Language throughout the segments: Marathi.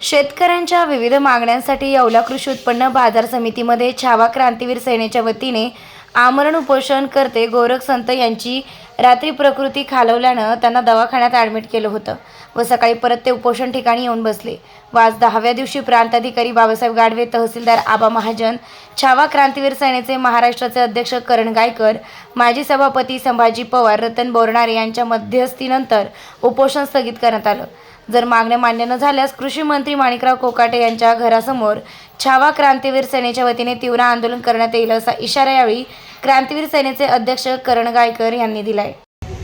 शेतकऱ्यांच्या विविध मागण्यांसाठी येवला कृषी उत्पन्न बाजार समितीमध्ये छावा क्रांतीवीर सेनेच्या वतीने आमरण उपोषण करते गोरख संत यांची रात्री प्रकृती खालवल्यानं त्यांना दवाखान्यात ॲडमिट केलं होतं व सकाळी परत ते उपोषण ठिकाणी येऊन बसले. व आज दहाव्या दिवशी प्रांताधिकारी बाबासाहेब गाडवे तहसीलदार आबा महाजन छावा क्रांतीवीर सेनेचे महाराष्ट्राचे अध्यक्ष करण गायकर माजी सभापती संभाजी पवार रतन बोरणारे यांच्या मध्यस्थीनंतर उपोषण स्थगित करण्यात आलं. जर मागण्या मान्य न झाल्यास कृषी मंत्री माणिकराव कोकाटे यांच्या घरासमोर छावा क्रांतीवीर सेनेच्या वतीने तीव्र आंदोलन करण्यात येईल असा इशारा यावेळी क्रांतीवीर सेनेचे अध्यक्ष करण गायकर यांनी दिलाय.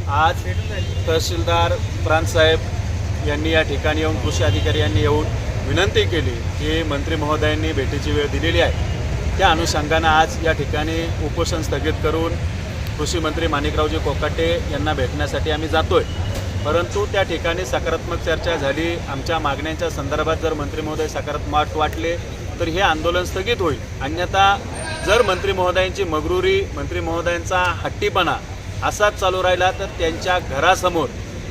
आज तहसीलदार प्रांतसाहेब यांनी या ठिकाणी येऊन कृषी अधिकारी यांनी येऊन विनंती केली की मंत्री महोदयांनी भेटीची वेळ दिलेली आहे. त्या अनुषंगानं आज या ठिकाणी उपोषण स्थगित करून कृषी मंत्री माणिकरावजी कोकाटे यांना भेटण्यासाठी आम्ही जातोय. परंतु त्या ठिकाणी सकारात्मक चर्चा झाली. आमच्या मागण्यांच्या संदर्भात जर मंत्री महोदय सकारात्मक वाटले तर हे आंदोलन स्थगित होईल. अन्यथा जर मंत्री महोदयांची मगरुरी मंत्री महोदयांचा हट्टीपणा असाच चालू राहिला तर त्यांच्या घरासमोर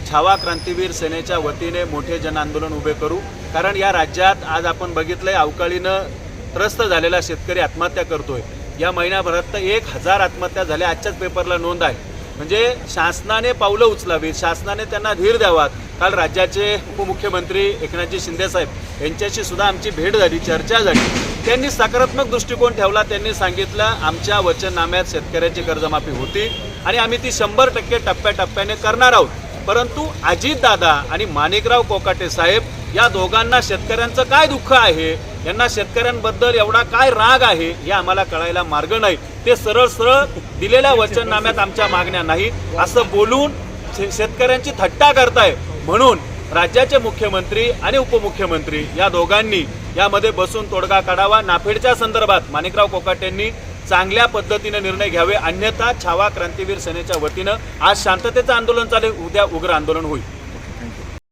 छावा क्रांतीवीर सेनेच्या वतीने मोठे जन आंदोलन उभे करू. कारण या राज्यात आज आपण बघितलंय अवकाळीनं त्रस्त झालेला शेतकरी आत्महत्या करतोय. या महिन्याभरात तर एक हजार आत्महत्या झाल्या. आजच्याच पेपरला नोंद आहे. म्हणजे शासनाने पावलं उचलावी शासनाने त्यांना धीर द्यावा काल राज्याचे उपमुख्यमंत्री एकनाथजी शिंदेसाहेब यांच्याशी सुद्धा आमची भेट झाली. चर्चा झाली. त्यांनी सकारात्मक दृष्टिकोन ठेवला त्यांनी सांगितलं आमच्या वचननाम्यात शेतकऱ्याची कर्जमाफी होती आणि आम्ही ती शंभर टक्के टप्प्याटप्प्याने करणार आहोत. परंतु अजितदादा आणि माणिकराव कोकाटे साहेब या दोघांना शेतकऱ्यांचं काय दुःख आहे? यांना शेतकऱ्यांबद्दल एवढा काय राग आहे? हे आम्हाला कळायला मार्ग नाही. ते सरळ सरळ दिलेल्या वचननाम्यात आमच्या मागण्या नाहीत. असं बोलून शे- शेतकऱ्यांची थट्टा करताय. म्हणून राज्याचे मुख्यमंत्री आणि उपमुख्यमंत्री या दोघांनी यामध्ये बसून तोडगा काढावा नाफेडच्या संदर्भात माणिकराव कोकाटेंनी चांगल्या पद्धतीने निर्णय घ्यावे अन्यथा छावा क्रांतीवीर सेनेच्या वतीनं आज शांततेचं आंदोलन चालेल उद्या उग्र आंदोलन होईल.